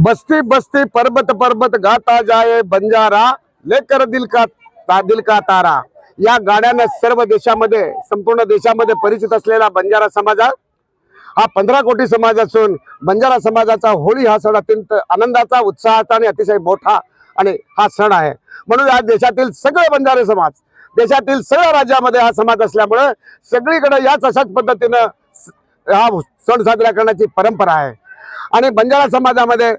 बस्ती बस्ती पर्वत पर्वत गाता जाए बंजारा लेकर दिल का ता, दिल का तारा. या गाड्यानं सर्व देशामध्ये संपूर्ण देशामध्ये परिचित असलेला बंजारा समाज हा पंधरा कोटी समाज असून बंजारा समाजाचा होळी हा सण अत्यंत आनंदाचा उत्साहाचा आणि अतिशय मोठा आणि हा सण आहे. म्हणून या देशातील सगळे बंजारे समाज देशातील सगळ्या राज्यामध्ये हा समाज असल्यामुळे सगळीकडे याच अशाच पद्धतीनं स- हा सण साजरा करण्याची परंपरा आहे. आणि बंजारा समाजामध्ये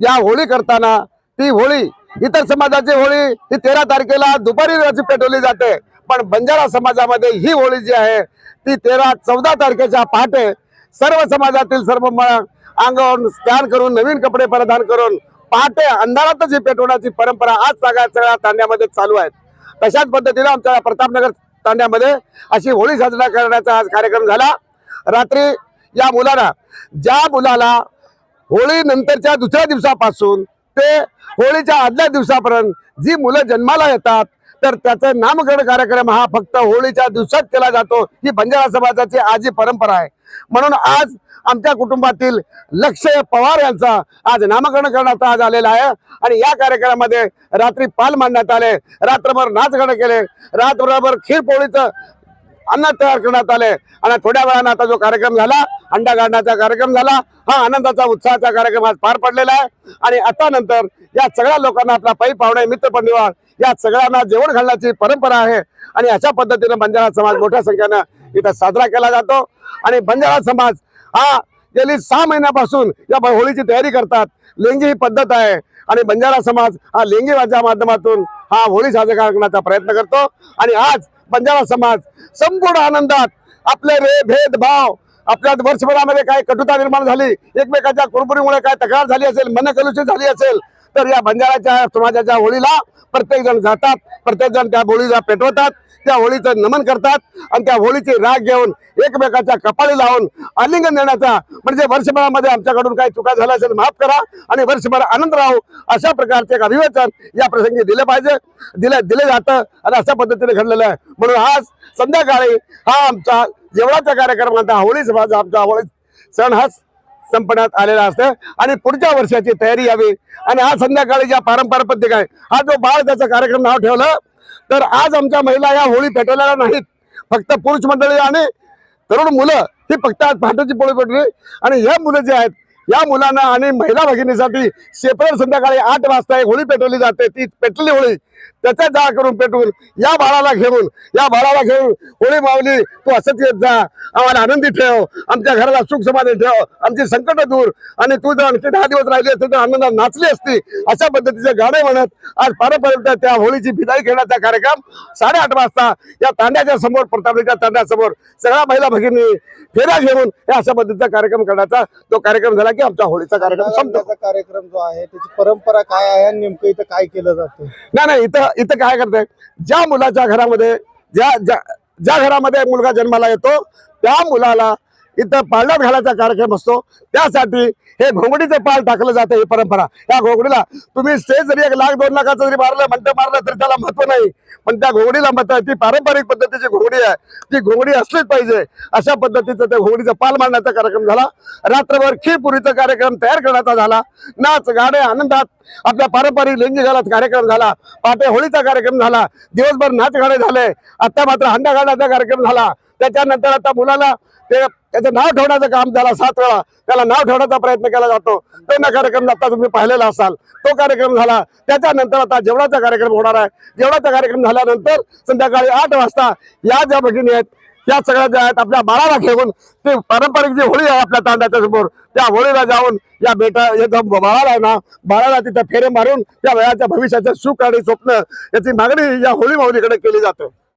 या होळी करताना ती होळी इतर समाजाची होळी ही तेरा तारखेला दुपारी रोजी पेटवली जाते. पण बंजारा समाजामध्ये ही होळी जी आहे ती तेरा चौदा तारखेच्या पहाटे सर्व समाजातील सर्व अंगावर स्कॅन करून नवीन कपडे परिधान करून पहाटे अंधारातच ही पेटवण्याची परंपरा आज सगळ्या सगळ्या तांड्यामध्ये चालू आहे तशाच पद्धतीने आमच्या प्रतापनगर तांड्यामध्ये अशी होळी साजरा करण्याचा आज कार्यक्रम झाला. रात्री या मुलाला ज्या मुलाला होळी नंतरच्या दुसऱ्या दिवसापासून ते होळीच्या आदल्या दिवसापर्यंत जी मुलं जन्माला येतात तर त्याचा नामकरण कार्यक्रम हा फक्त होळीच्या दिवसात केला जातो. ही बंजारा समाजाची आजी परंपरा आहे. म्हणून आज आमच्या कुटुंबातील लक्ष्य पवार यांचा आज नामकरण करण्यात आज आलेला आहे. आणि या कार्यक्रमामध्ये रात्री पाल मांडण्यात आले. रात्रभर नाच गाणं केले. रात्रभर खीर पोळीचं अन्न तयार करण्यात आले. आणि थोड्या वेळानं आता जो कार्यक्रम झाला अंडा गाडण्याचा कार्यक्रम झाला हा आनंदाचा उत्साहाचा कार्यक्रम आज पार पडलेला आहे. आणि आता नंतर या सगळ्या लोकांना आपला पै पाहुणे मित्र या सगळ्यांना जेवण घालण्याची परंपरा आहे. आणि अशा पद्धतीने बंजारा समाज मोठ्या संख्येनं इथं साजरा केला जातो. आणि बंजारा समाज हा गेली सहा महिन्यापासून या होळीची तयारी करतात. लेंगी ही पद्धत आहे. आणि बंजारा समाज हा लेंगीच्या माध्यमातून हा होळी साजरा करण्याचा प्रयत्न करतो. आणि आज बंजारा समाज संपूर्ण आनंदात आपले रे भेदभाव आपल्या वर्षभरामध्ये काय कटुता निर्माण झाली एकमेकाच्या कुरबुरीमुळे काय तक्रार झाली असेल मनकलुषित झाली असेल तर या बंजाराच्या समाजाच्या होळीला प्रत्येक जण जातात प्रत्येक जण त्या होळीला पेटवतात त्या होळीचं नमन करतात आणि त्या होळीची राग घेऊन एकमेकाच्या कपाळी लावून आलिंगन देण्याचा म्हणजे वर्षभरामध्ये आमच्याकडून काही चुका झाल्या असेल माफ करा आणि वर्षभर आनंद राहू अशा प्रकारचे एक अभिवेचन या प्रसंगी दिले पाहिजे. दिले दिले जातं आणि अशा पद्धतीने घडलेलं आहे. म्हणून आज संध्याकाळी हा आमचा जेवणाचा कार्यक्रम आता होळी समाज आमचा होळी सण हा संपण्यात आलेलं असतं. आणि पुढच्या वर्षाची तयारी यावी. आणि आज संध्याकाळी ज्या पारंपरिक पद्धती आहे हा जो बाळ त्याचा कार्यक्रम नाव ठेवलं तर आज आमच्या महिला या होळी पेटवलेल्या नाहीत. फक्त पुरुष मंडळी आणि तरुण मुलं ही फक्त आज पहाटेची पोळी पेटली आणि ह्या मुलं जे आहेत या मुलांना आणि महिला भगिनीसाठी सेपरेट संध्याकाळी आठ वाजता एक होळी पेटवली जाते. ती पेटलेली होळी. त्याचा जाळ करून पेटवून या बाळाला घेऊन या बाळाला घेऊन होळी मावली तू असत येत जा. आम्हाला आनंदी ठेव. आमच्या घराला सुख समाधी ठेव. आमची संकट दूर. आणि तू जर आणखी दहा दिवस राहिली असते तर आनंदात नाचली असती. अशा पद्धतीचे गाणे म्हणत आज पारंपरिक त्या होळीची बिदाई घेण्याचा कार्यक्रम साडेआठ वाजता या तांड्याच्या समोर प्रतापलीच्या तांड्यासमोर सगळ्या महिला भगिनी फेऱ्या घेऊन या अशा पद्धतीचा कार्यक्रम करण्याचा तो कार्यक्रम झाला की आमचा होळीचा कार्यक्रम संपतो. कार्यक्रम जो आहे त्याची परंपरा काय आहे आणि नेमकं इथं काय केलं जातं? नाही नाही इथं इथं काय करताय? ज्या मुलाच्या घरामध्ये ज्या ज्या ज्या घरामध्ये मुलगा जन्माला येतो त्या मुलाला इथं पाळणा घालायचा कार्यक्रम असतो. त्यासाठी हे घोंगडीचं पाल टाकलं जातं ही परंपरा. या घोंगडीला तुम्ही स्टेज जरी एक लाख दोन लाखाचं जरी मारलं म्हणतं मारलं तरी त्याला महत्त्व नाही. पण त्या घोंगडीला मत ती पारंपरिक पद्धतीची घोंगडी आहे. ती घोंगडी असलीच पाहिजे. अशा पद्धतीचं त्या घोंगडीचा पाल मारण्याचा कार्यक्रम झाला. रात्रभर खीरपुरीचा कार्यक्रम तयार करण्याचा झाला. नाच गाणे आनंदात आपल्या पारंपरिक लिंगी घालात कार्यक्रम झाला. पहाटे होळीचा कार्यक्रम झाला. दिवसभर नाच गाणे झाले. आता मात्र हंडा घालण्याचा कार्यक्रम झाला. त्याच्यानंतर आता मुलाला ते त्याचं नाव ठेवण्याचं काम झाला सात वेळा. त्याला नाव ठेवण्याचा प्रयत्न केला जातो. तो ना कार्यक्रम आता तुम्ही पाहिलेला असाल. तो कार्यक्रम झाला. त्याच्यानंतर आता जेवणाचा कार्यक्रम होणार आहे. जेवणाचा कार्यक्रम झाल्यानंतर संध्याकाळी आठ वाजता या ज्या भगिनी आहेत या सगळ्या ज्या आहेत आपल्या बाळाला घेऊन ते पारंपरिक जी होळी आहे आपल्या तांड्याच्या समोर त्या होळीला जाऊन या बेटा याचा बाळाला आहे ना बाळाला तिथं फेरे मारून त्या वयाच्या भविष्याचं सुख आणि स्वप्न याची मागणी या होळी माऊलीकडे केली जाते.